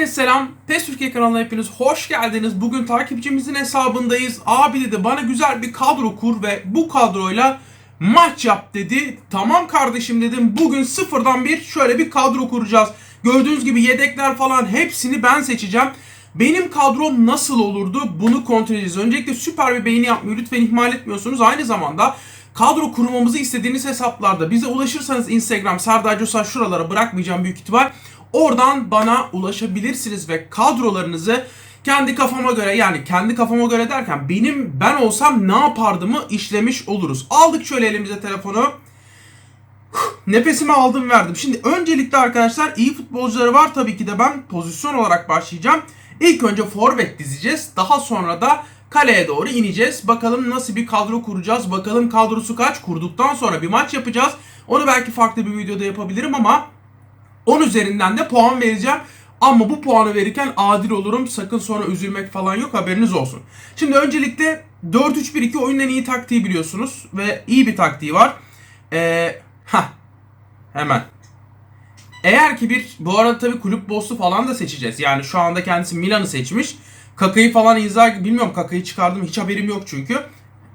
Herkese selam. PES Türkiye kanalına hepiniz hoş geldiniz. Bugün takipçimizin hesabındayız. Abi dedi bana güzel bir kadro kur ve bu kadroyla maç yap dedi. Tamam kardeşim dedim. Bugün sıfırdan bir şöyle bir kadro kuracağız. Gördüğünüz gibi yedekler falan hepsini ben seçeceğim. Benim kadrom nasıl olurdu bunu kontrol edeceğiz. Öncelikle süper bir beğeni yapmayı lütfen ihmal etmiyorsunuz. Aynı zamanda kadro kurmamızı istediğiniz hesaplarda bize ulaşırsanız Instagram Serdar Coşar şuralara bırakmayacağım büyük ihtimal. Oradan bana ulaşabilirsiniz ve kadrolarınızı kendi kafama göre yani kendi kafama göre derken benim ben olsam ne yapardımı işlemiş oluruz. Aldık şöyle elimize telefonu. Nefesimi aldım verdim. Şimdi öncelikle arkadaşlar iyi futbolcuları var tabii ki de ben pozisyon olarak başlayacağım. İlk önce forvet dizeceğiz. Daha sonra da kaleye doğru ineceğiz. Bakalım nasıl bir kadro kuracağız. Bakalım kadrosu kaç. Kurduktan sonra bir maç yapacağız. Onu belki farklı bir videoda yapabilirim ama 10 üzerinden de puan vereceğim. Ama bu puanı verirken adil olurum. Sakın sonra üzülmek falan yok haberiniz olsun. Şimdi öncelikle 4-3-1-2 oyunun en iyi taktiği biliyorsunuz. Ve iyi bir taktiği var. Ee, heh, hemen. Eğer ki bir bu arada tabii kulüp boss'u falan da seçeceğiz. Yani şu anda kendisi Milan'ı seçmiş. Kaka'yı falan izler bilmiyorum Kaka'yı çıkardım hiç haberim yok çünkü.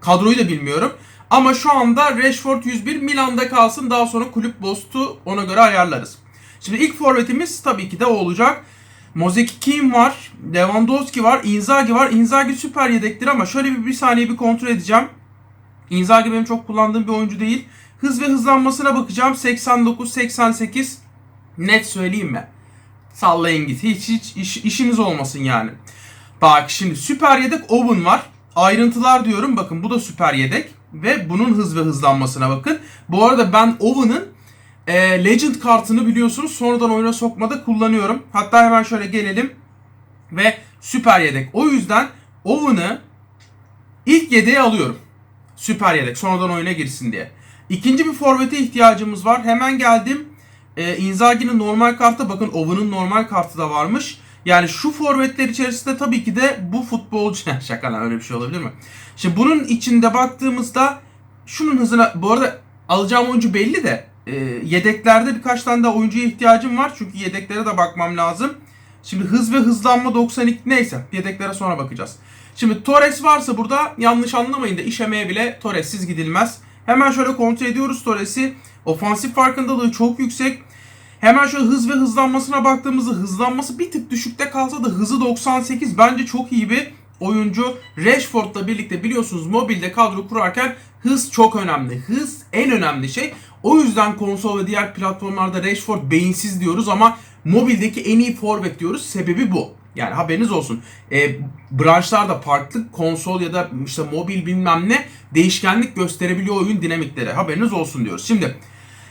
Kadroyu da bilmiyorum. Ama şu anda Rashford 101 Milan'da kalsın daha sonra kulüp boss'u ona göre ayarlarız. Şimdi ilk forvetimiz tabii ki de olacak. Mozek Kim var, Lewandowski var, Inzaghi var. Inzaghi süper yedektir ama şöyle bir, bir saniye bir kontrol edeceğim. Inzaghi benim çok kullandığım bir oyuncu değil. Hız ve hızlanmasına bakacağım. 89-88 net söyleyeyim mi? Sallayın git. Hiç hiç iş, işiniz olmasın yani. Bak şimdi süper yedek Owen var. Ayrıntılar diyorum. Bakın bu da süper yedek. Ve bunun hız ve hızlanmasına bakın. Bu arada ben Owen'ın e, Legend kartını biliyorsunuz sonradan oyuna sokmada kullanıyorum. Hatta hemen şöyle gelelim. Ve süper yedek. O yüzden Owen'ı ilk yedeğe alıyorum. Süper yedek sonradan oyuna girsin diye. İkinci bir forvete ihtiyacımız var. Hemen geldim. Ee, Inzaghi'nin normal kartı bakın Owen'ın normal kartı da varmış. Yani şu forvetler içerisinde tabii ki de bu futbolcu şaka lan öyle bir şey olabilir mi? Şimdi bunun içinde baktığımızda şunun hızına bu arada alacağım oyuncu belli de e, yedeklerde birkaç tane daha oyuncuya ihtiyacım var. Çünkü yedeklere de bakmam lazım. Şimdi hız ve hızlanma 92 neyse yedeklere sonra bakacağız. Şimdi Torres varsa burada yanlış anlamayın da işemeye bile Torres'siz gidilmez. Hemen şöyle kontrol ediyoruz Torres'i. Ofansif farkındalığı çok yüksek. Hemen şöyle hız ve hızlanmasına baktığımızda hızlanması bir tık düşükte kalsa da hızı 98 bence çok iyi bir oyuncu. Rashford'la birlikte biliyorsunuz mobilde kadro kurarken hız çok önemli. Hız en önemli şey. O yüzden konsol ve diğer platformlarda Rashford beyinsiz diyoruz ama mobildeki en iyi forvet diyoruz. Sebebi bu. Yani haberiniz olsun. E, branşlarda farklı konsol ya da işte mobil bilmem ne değişkenlik gösterebiliyor oyun dinamikleri. Haberiniz olsun diyoruz. Şimdi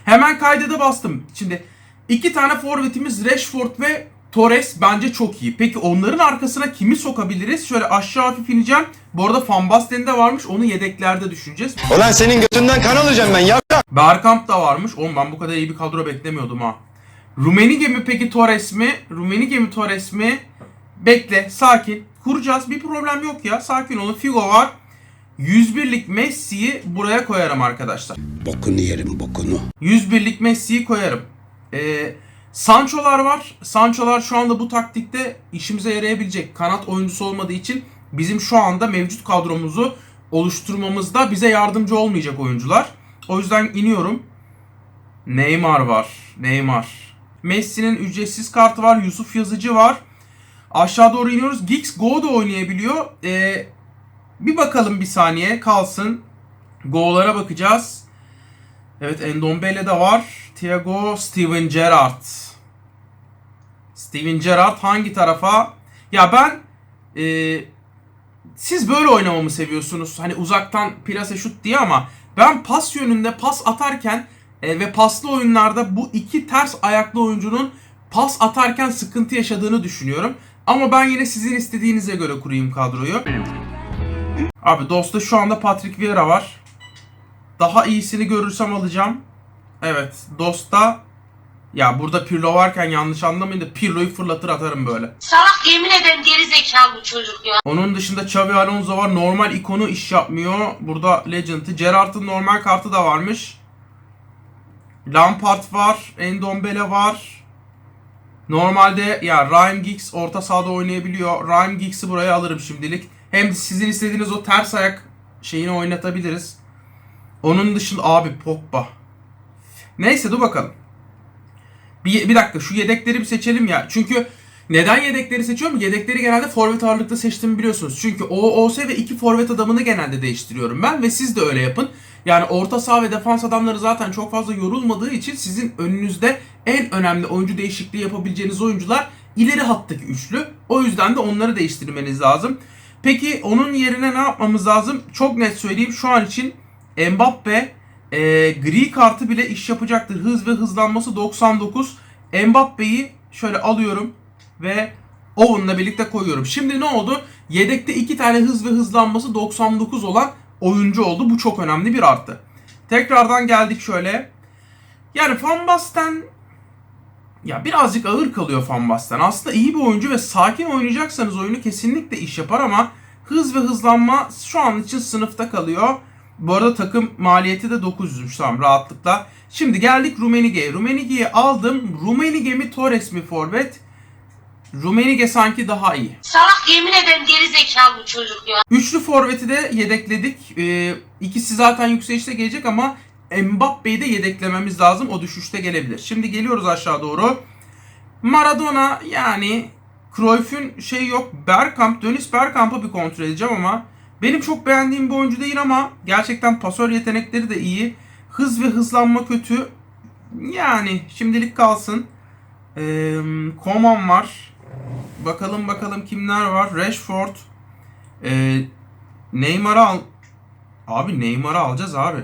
hemen kaydede bastım. Şimdi iki tane forvetimiz Rashford ve Torres bence çok iyi. Peki onların arkasına kimi sokabiliriz? Şöyle aşağı hafif ineceğim. Bu arada Van Basten de varmış. Onu yedeklerde düşüneceğiz. Ulan senin götünden kan alacağım ben ya. Bergkamp da varmış. Oğlum ben bu kadar iyi bir kadro beklemiyordum ha. Rumenige mi peki Torres mi? Rumenige mi Torres mi? Bekle, sakin. Kuracağız. Bir problem yok ya. Sakin olun. Figo var. 101'lik Messi'yi buraya koyarım arkadaşlar. Bokunu yerim bokunu. 101'lik Messi'yi koyarım. Ee, Sancho'lar var. Sancho'lar şu anda bu taktikte işimize yarayabilecek. Kanat oyuncusu olmadığı için bizim şu anda mevcut kadromuzu oluşturmamızda bize yardımcı olmayacak oyuncular. O yüzden iniyorum. Neymar var. Neymar. Messi'nin ücretsiz kartı var. Yusuf Yazıcı var. Aşağı doğru iniyoruz. Giggs Go da oynayabiliyor. Ee, bir bakalım bir saniye kalsın. Go'lara bakacağız. Evet Endombele de var. Thiago, Steven Gerrard. Steven Gerrard hangi tarafa? Ya ben e, siz böyle oynamamı seviyorsunuz. Hani uzaktan plase şut diye ama ben pas yönünde pas atarken e, ve paslı oyunlarda bu iki ters ayaklı oyuncunun pas atarken sıkıntı yaşadığını düşünüyorum. Ama ben yine sizin istediğinize göre kurayım kadroyu. Abi Dost'ta şu anda Patrick Vieira var. Daha iyisini görürsem alacağım. Evet Dost'ta ya burada Pirlo varken yanlış anlamayın da Pirlo'yu fırlatır atarım böyle. Salak yemin ederim geri zekalı bu çocuk ya. Onun dışında Xavi Alonso var. Normal ikonu iş yapmıyor. Burada Legend'ı. Gerrard'ın normal kartı da varmış. Lampard var. Endombele var. Normalde ya Ryan Giggs orta sahada oynayabiliyor. Ryan Giggs'i buraya alırım şimdilik. Hem sizin istediğiniz o ters ayak şeyini oynatabiliriz. Onun dışında abi Pogba. Neyse dur bakalım. Bir, bir dakika şu yedekleri bir seçelim ya. Çünkü neden yedekleri seçiyorum? Yedekleri genelde forvet ağırlıklı seçtiğimi biliyorsunuz. Çünkü OOS ve iki forvet adamını genelde değiştiriyorum ben ve siz de öyle yapın. Yani orta saha ve defans adamları zaten çok fazla yorulmadığı için sizin önünüzde en önemli oyuncu değişikliği yapabileceğiniz oyuncular ileri hattaki üçlü. O yüzden de onları değiştirmeniz lazım. Peki onun yerine ne yapmamız lazım? Çok net söyleyeyim şu an için Mbappe e, gri kartı bile iş yapacaktır. Hız ve hızlanması 99. Mbappe'yi şöyle alıyorum ve Owen'la birlikte koyuyorum. Şimdi ne oldu? Yedekte iki tane hız ve hızlanması 99 olan oyuncu oldu. Bu çok önemli bir artı. Tekrardan geldik şöyle. Yani Van Basten ya birazcık ağır kalıyor Van Basten. Aslında iyi bir oyuncu ve sakin oynayacaksanız oyunu kesinlikle iş yapar ama hız ve hızlanma şu an için sınıfta kalıyor. Bu arada takım maliyeti de 900'müş tamam rahatlıkla. Şimdi geldik Rumenige'ye. Rumenige'yi aldım. Rumenige mi Torres mi forvet? Rumenige sanki daha iyi. Salak yemin ederim geri zekalı bu çocuk ya. Üçlü forveti de yedekledik. Ee, ikisi zaten yükselişte gelecek ama Mbappe'yi de yedeklememiz lazım. O düşüşte gelebilir. Şimdi geliyoruz aşağı doğru. Maradona yani Cruyff'un şey yok. Bergkamp, Dönis Bergkamp'ı bir kontrol edeceğim ama benim çok beğendiğim bir oyuncu değil ama gerçekten pasör yetenekleri de iyi. Hız ve hızlanma kötü. Yani şimdilik kalsın. Ee, Koman var. Bakalım bakalım kimler var. Rashford. Ee, Neymar'ı al... Abi Neymar'ı alacağız abi.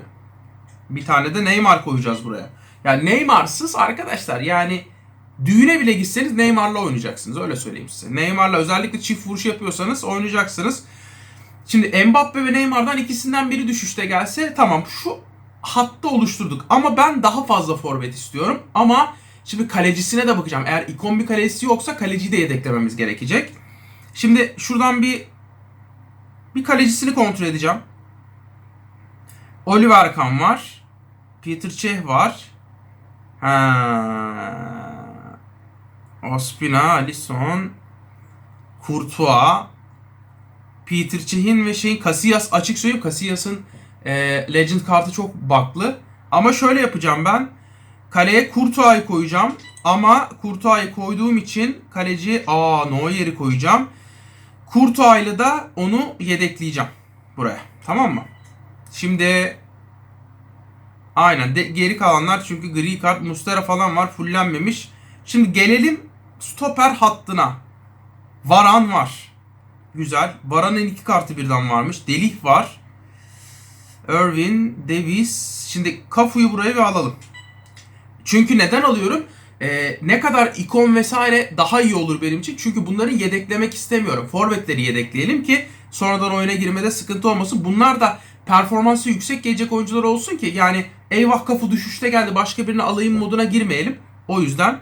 Bir tane de Neymar koyacağız buraya. Yani Neymar'sız arkadaşlar yani düğüne bile gitseniz Neymar'la oynayacaksınız. Öyle söyleyeyim size. Neymar'la özellikle çift vuruş yapıyorsanız oynayacaksınız. Şimdi Mbappe ve Neymar'dan ikisinden biri düşüşte gelse tamam şu hattı oluşturduk. Ama ben daha fazla forvet istiyorum. Ama şimdi kalecisine de bakacağım. Eğer ikon bir kalecisi yoksa kaleciyi de yedeklememiz gerekecek. Şimdi şuradan bir bir kalecisini kontrol edeceğim. Oliver Kahn var. Peter Cech var. Ha. Ospina, Alisson, Courtois, Peter Cech'in ve şeyin Casillas açık söyleyeyim Casillas'ın e, Legend kartı çok baklı. Ama şöyle yapacağım ben. Kaleye Courtois'ı koyacağım. Ama Courtois'ı koyduğum için kaleci aa Neuer'i koyacağım. Courtois'la da onu yedekleyeceğim buraya. Tamam mı? Şimdi aynen de, geri kalanlar çünkü gri kart Mustera falan var fullenmemiş. Şimdi gelelim stoper hattına. Varan var. Güzel. Varan'ın iki kartı birden varmış. Delih var. Irvin, Davis. Şimdi Kafu'yu buraya bir alalım. Çünkü neden alıyorum? Ee, ne kadar ikon vesaire daha iyi olur benim için. Çünkü bunları yedeklemek istemiyorum. Forvetleri yedekleyelim ki sonradan oyuna girmede sıkıntı olmasın. Bunlar da performansı yüksek gelecek oyuncular olsun ki yani eyvah kafu düşüşte geldi başka birini alayım moduna girmeyelim. O yüzden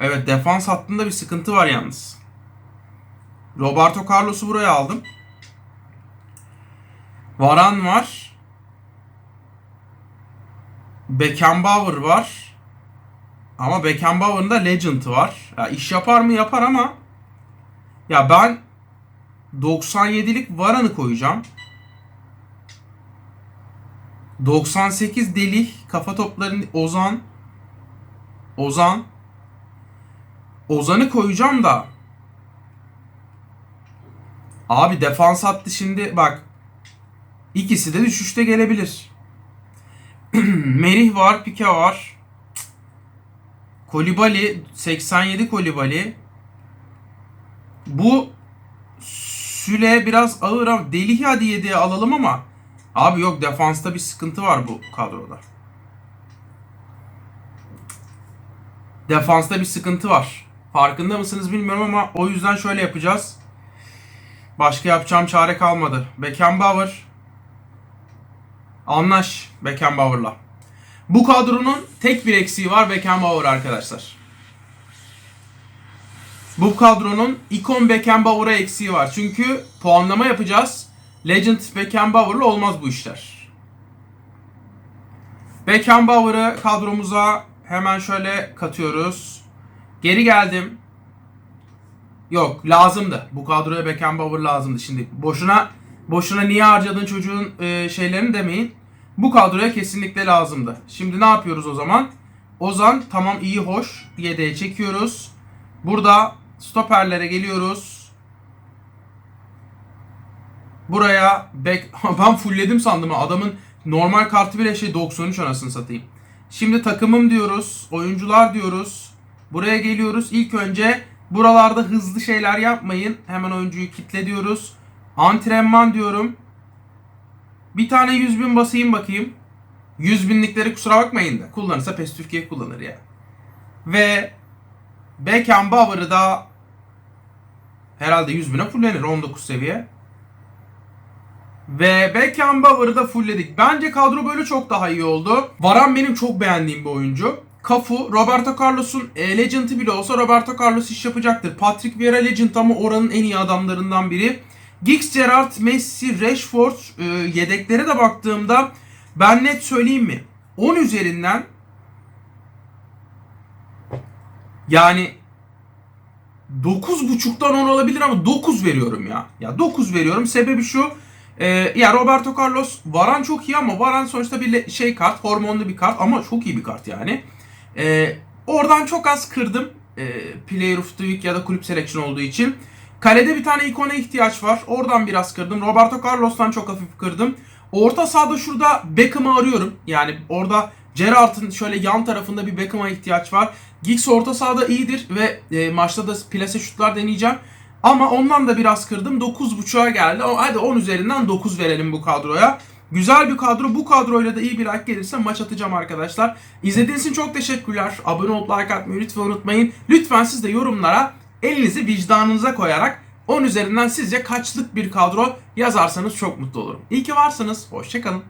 evet defans hattında bir sıkıntı var yalnız. Roberto Carlos'u buraya aldım. Varan var. Beckenbauer var. Ama Beckenbauer'ın da Legend'ı var. Ya iş yapar mı yapar ama ya ben 97'lik Varan'ı koyacağım. 98 Delih kafa toplarını Ozan Ozan Ozan'ı koyacağım da Abi defans hattı şimdi bak ikisi de düşüşte gelebilir. Merih var, Pike var. Kolibali 87 Kolibali. Bu Süle biraz ağır ama Delihi hadi yediye alalım ama abi yok defansta bir sıkıntı var bu kadroda. Defansta bir sıkıntı var. Farkında mısınız bilmiyorum ama o yüzden şöyle yapacağız. Başka yapacağım çare kalmadı. Beckenbauer. Anlaş Beckenbauer'la. Bu kadronun tek bir eksiği var Beckenbauer arkadaşlar. Bu kadronun ikon Beckenbauer'a eksiği var. Çünkü puanlama yapacağız. Legend Beckenbauer'la olmaz bu işler. Beckenbauer'ı kadromuza hemen şöyle katıyoruz. Geri geldim. Yok lazımdı. Bu kadroya Beckenbauer lazımdı. Şimdi boşuna boşuna niye harcadın çocuğun e, şeylerini demeyin. Bu kadroya kesinlikle lazımdı. Şimdi ne yapıyoruz o zaman? Ozan tamam iyi hoş. Yedeğe çekiyoruz. Burada stoperlere geliyoruz. Buraya bek ben fullledim sandım. Adamın normal kartı bile şey 93 anasını satayım. Şimdi takımım diyoruz. Oyuncular diyoruz. Buraya geliyoruz. İlk önce buralarda hızlı şeyler yapmayın. Hemen oyuncuyu kitle diyoruz. Antrenman diyorum. Bir tane 100 bin basayım bakayım. 100 binlikleri kusura bakmayın da. Kullanırsa PES Türkiye kullanır ya. Ve Beckenbauer'ı da herhalde 100 bine fullenir 19 seviye. Ve Beckenbauer'ı da fullledik. Bence kadro böyle çok daha iyi oldu. Varan benim çok beğendiğim bir oyuncu. Cafu, Roberto Carlos'un e, Legend'ı bile olsa Roberto Carlos iş yapacaktır. Patrick Vieira Legend ama oranın en iyi adamlarından biri. Giggs, Gerrard, Messi, Rashford e, yedeklere de baktığımda ben net söyleyeyim mi? 10 üzerinden yani 9.5'tan 10 olabilir ama 9 veriyorum ya. Ya 9 veriyorum. Sebebi şu. E, ya Roberto Carlos Varan çok iyi ama Varan sonuçta bir şey kart, hormonlu bir kart ama çok iyi bir kart yani. E, oradan çok az kırdım. E, Player of the Week ya da kulüp selection olduğu için. Kalede bir tane ikona ihtiyaç var. Oradan biraz kırdım. Roberto Carlos'tan çok hafif kırdım. Orta sahada şurada Beckham'ı arıyorum. Yani orada Gerrard'ın şöyle yan tarafında bir Beckham'a ihtiyaç var. Giggs orta sahada iyidir ve e, maçta da plase şutlar deneyeceğim. Ama ondan da biraz kırdım. 9.5'a geldi. Hadi 10 üzerinden 9 verelim bu kadroya. Güzel bir kadro. Bu kadroyla da iyi bir like gelirse maç atacağım arkadaşlar. İzlediğiniz için çok teşekkürler. Abone olup like atmayı lütfen unutmayın. Lütfen siz de yorumlara elinizi vicdanınıza koyarak 10 üzerinden sizce kaçlık bir kadro yazarsanız çok mutlu olurum. İyi ki varsınız. Hoşçakalın.